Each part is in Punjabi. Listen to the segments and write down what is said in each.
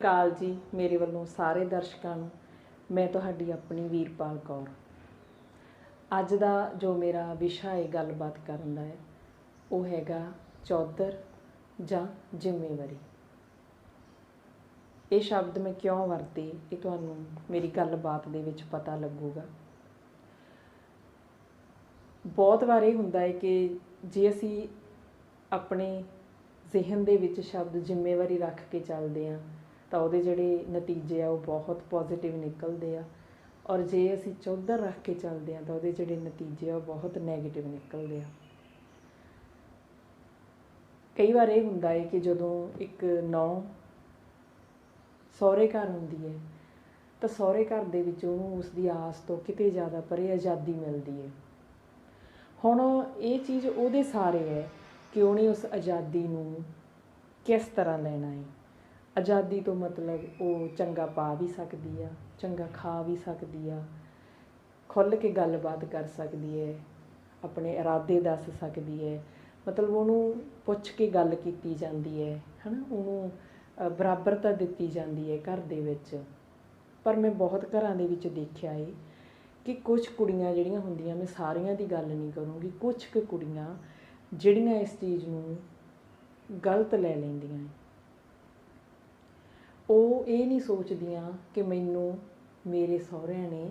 ਕਾਲ ਜੀ, ਮੇਰੇ ਵੱਲੋਂ ਸਾਰੇ ਦਰਸ਼ਕਾਂ ਨੂੰ, ਮੈਂ ਤੁਹਾਡੀ ਆਪਣੀ ਵੀਰਪਾਲ ਕੌਰ। ਅੱਜ ਦਾ ਜੋ ਮੇਰਾ ਵਿਸ਼ਾ ਹੈ ਗੱਲਬਾਤ ਕਰਨ ਦਾ ਹੈ, ਉਹ ਹੈਗਾ ਚੌਧਰ ਜਾਂ ਜ਼ਿੰਮੇਵਾਰੀ। ਇਹ ਸ਼ਬਦ ਮੈਂ ਕਿਉਂ ਵਰਤੇ, ਇਹ ਤੁਹਾਨੂੰ ਮੇਰੀ ਗੱਲਬਾਤ ਦੇ ਵਿੱਚ ਪਤਾ ਲੱਗੂਗਾ। ਬਹੁਤ ਵਾਰ ਇਹ ਹੁੰਦਾ ਹੈ ਕਿ ਜੇ ਅਸੀਂ ਆਪਣੇ ਜ਼ਿਹਨ ਦੇ ਵਿੱਚ ਸ਼ਬਦ ਜ਼ਿੰਮੇਵਾਰੀ ਰੱਖ ਕੇ ਚੱਲਦੇ ਹਾਂ ਤਾਂ ਉਹਦੇ ਜਿਹੜੇ ਨਤੀਜੇ ਆ, ਉਹ ਬਹੁਤ ਪੋਜ਼ਿਟਿਵ ਨਿਕਲਦੇ ਆ। ਔਰ ਜੇ ਅਸੀਂ ਚੌਧਰ ਰੱਖ ਕੇ ਚੱਲਦੇ ਹਾਂ, ਤਾਂ ਉਹਦੇ ਜਿਹੜੇ ਨਤੀਜੇ ਆ, ਉਹ ਬਹੁਤ ਨੈਗੇਟਿਵ ਨਿਕਲਦੇ ਆ। ਕਈ ਵਾਰ ਇਹ ਹੁੰਦਾ ਹੈ ਕਿ ਜਦੋਂ ਇੱਕ ਨੌ ਸਹੁਰੇ ਘਰ ਹੁੰਦੀ ਹੈ ਤਾਂ ਸਹੁਰੇ ਘਰ ਦੇ ਵਿੱਚ ਉਹਨੂੰ ਉਸ ਦੀ ਆਸ ਤੋਂ ਕਿਤੇ ਜ਼ਿਆਦਾ ਪਰੇ ਆਜ਼ਾਦੀ ਮਿਲਦੀ ਹੈ ਹੁਣ ਇਹ ਚੀਜ਼ ਉਹਦੇ ਸਾਰੇ ਹੈ ਕਿ ਉਹਨੇ ਉਸ ਆਜ਼ਾਦੀ ਨੂੰ ਕਿਸ ਤਰ੍ਹਾਂ ਲੈਣਾ ਹੈ ਆਜ਼ਾਦੀ ਤੋਂ ਮਤਲਬ ਉਹ ਚੰਗਾ ਪਾ ਵੀ ਸਕਦੀ ਆ, ਚੰਗਾ ਖਾ ਵੀ ਸਕਦੀ ਆ, ਖੁੱਲ੍ਹ ਕੇ ਗੱਲਬਾਤ ਕਰ ਸਕਦੀ ਹੈ ਆਪਣੇ ਇਰਾਦੇ ਦੱਸ ਸਕਦੀ ਹੈ ਮਤਲਬ ਉਹਨੂੰ ਪੁੱਛ ਕੇ ਗੱਲ ਕੀਤੀ ਜਾਂਦੀ ਹੈ ਹਨਾ? ਉਹਨੂੰ ਬਰਾਬਰਤਾ ਦਿੱਤੀ ਜਾਂਦੀ ਹੈ ਘਰ ਦੇ ਵਿੱਚ, ਪਰ ਮੈਂ ਬਹੁਤ ਘਰਾਂ ਦੇ ਵਿੱਚ ਦੇਖਿਆ ਏ ਕਿ ਕੁਝ ਕੁੜੀਆਂ ਜਿਹੜੀਆਂ ਹੁੰਦੀਆਂ, ਮੈਂ ਸਾਰੀਆਂ ਦੀ ਗੱਲ ਨਹੀਂ ਕਰੂੰਗੀ ਕੁਝ ਕੁ ਕੁੜੀਆਂ ਜਿਹੜੀਆਂ ਇਸ ਚੀਜ਼ ਨੂੰ ਗਲਤ ਲੈ ਲੈਂਦੀਆਂ ਏ। ਉਹ ਇਹ ਨਹੀਂ ਸੋਚਦੀਆਂ ਕਿ ਮੈਨੂੰ ਮੇਰੇ ਸਹੁਰਿਆਂ ਨੇ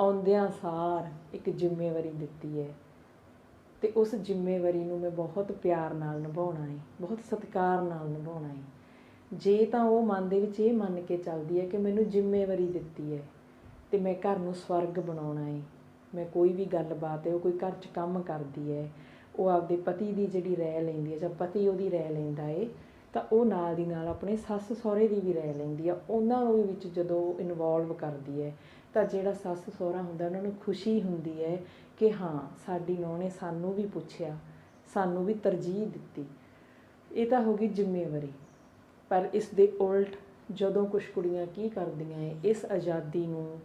ਆਉਂਦਿਆਂ ਸਾਰ ਇੱਕ ਜ਼ਿੰਮੇਵਾਰੀ ਦਿੱਤੀ ਹੈ। ਤੇ ਉਸ ਜ਼ਿੰਮੇਵਾਰੀ ਨੂੰ ਮੈਂ ਬਹੁਤ ਪਿਆਰ ਨਾਲ ਨਿਭਾਉਣਾ ਹੈ, ਬਹੁਤ ਸਤਿਕਾਰ ਨਾਲ ਨਿਭਾਉਣਾ ਹੈ। ਜੇ ਤਾਂ ਉਹ ਮਨ ਦੇ ਵਿੱਚ ਇਹ ਮੰਨ ਕੇ ਚੱਲਦੀ ਹੈ ਕਿ ਮੈਨੂੰ ਜ਼ਿੰਮੇਵਾਰੀ ਦਿੱਤੀ ਹੈ ਤੇ ਮੈਂ ਘਰ ਨੂੰ ਸਵਰਗ ਬਣਾਉਣਾ ਹੈ, ਮੈਂ ਕੋਈ ਵੀ ਗੱਲਬਾਤ ਹੈ, ਉਹ ਕੋਈ ਘਰ 'ਚ ਕੰਮ ਕਰਦੀ ਹੈ, ਉਹ ਆਪਦੇ ਪਤੀ ਦੀ ਜਿਹੜੀ ਰਹਿ ਲੈਂਦੀ ਹੈ ਜਾਂ ਪਤੀ ਉਹਦੀ ਰਹਿ ਲੈਂਦਾ ਹੈ ਤਾਂ ਉਹ ਨਾਲ ਦੀ ਨਾਲ ਆਪਣੇ ਸੱਸ ਸਹੁਰੇ ਦੀ ਵੀ ਰਹਿ ਲੈਂਦੀ ਆ। ਉਹਨਾਂ ਨੂੰ ਵੀ ਵਿੱਚ ਜਦੋਂ ਇਨਵੋਲਵ ਕਰਦੀ ਹੈ ਤਾਂ ਜਿਹੜਾ ਸੱਸ ਸਹੁਰਾ ਹੁੰਦਾ, ਉਹਨਾਂ ਨੂੰ ਖੁਸ਼ੀ ਹੁੰਦੀ ਹੈ ਕਿ ਹਾਂ, ਸਾਡੀ ਨੂੰਹ ਨੇ ਸਾਨੂੰ ਵੀ ਪੁੱਛਿਆ, ਸਾਨੂੰ ਵੀ ਤਰਜੀਹ ਦਿੱਤੀ। ਇਹ ਤਾਂ ਹੋ ਗਈ ਜ਼ਿੰਮੇਵਾਰੀ। ਪਰ ਇਸ ਦੇ ਉਲਟ ਜਦੋਂ ਕੁਝ ਕੁੜੀਆਂ ਕੀ ਕਰਦੀਆਂ ਏ ਇਸ ਆਜ਼ਾਦੀ ਨੂੰ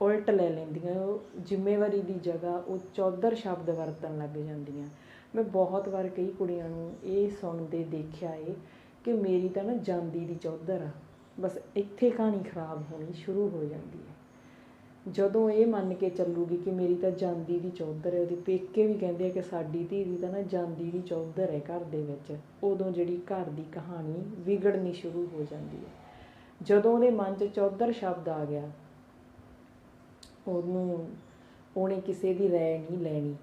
ਉਲਟ ਲੈ ਲੈਂਦੀਆਂ, ਉਹ ਜ਼ਿੰਮੇਵਾਰੀ ਦੀ ਜਗ੍ਹਾ ਉਹ ਚੌਧਰ ਸ਼ਬਦ ਵਰਤਣ ਲੱਗ ਜਾਂਦੀਆਂ। ਮੈਂ ਬਹੁਤ ਵਾਰ ਕਈ ਕੁੜੀਆਂ ਨੂੰ ਇਹ ਸੁਣਦੇ ਦੇਖਿਆ ਏ ਕਿ ਮੇਰੀ ਤਾਂ ਨਾ ਜਾਂਦੀ ਦੀ ਚੌਧਰ ਆ। ਬਸ ਇੱਥੇ ਕਹਾਣੀ ਖਰਾਬ ਹੋਣੀ ਸ਼ੁਰੂ ਹੋ ਜਾਂਦੀ ਹੈ। ਜਦੋਂ ਇਹ ਮੰਨ ਕੇ ਚੱਲੂਗੀ ਕਿ ਮੇਰੀ ਤਾਂ ਜਾਂਦੀ ਦੀ ਚੌਧਰ ਹੈ, ਉਹਦੇ ਪੇਕੇ ਵੀ ਕਹਿੰਦੇ ਆ ਕਿ ਸਾਡੀ ਧੀ ਦੀ ਤਾਂ ਨਾ ਜਾਂਦੀ ਦੀ ਚੌਧਰ ਹੈ ਘਰ ਦੇ ਵਿੱਚ। ਉਦੋਂ ਜਿਹੜੀ ਘਰ ਦੀ ਕਹਾਣੀ ਵਿਗੜਨੀ ਸ਼ੁਰੂ ਹੋ ਜਾਂਦੀ ਹੈ। ਜਦੋਂ ਉਹਦੇ ਮਨ 'ਚ ਚੌਧਰ ਸ਼ਬਦ ਆ ਗਿਆ, ਉਹਨੂੰ ਉਹਨੇ ਕਿਸੇ ਦੀ ਰਾਏ ਨਹੀਂ ਲੈਣੀ।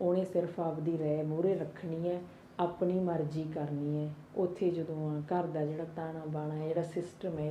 ਉਹਨੇ ਸਿਰਫ ਆਪਦੀ ਰਾਏ ਮੂਹਰੇ ਰੱਖਣੀ ਹੈ। ਆਪਣੀ ਮਰਜ਼ੀ ਕਰਨੀ ਹੈ। ਉੱਥੇ ਜਦੋਂ ਘਰ ਦਾ ਜਿਹੜਾ ਤਾਣਾ ਬਾਣਾ ਜਿਹੜਾ ਸਿਸਟਮ ਹੈ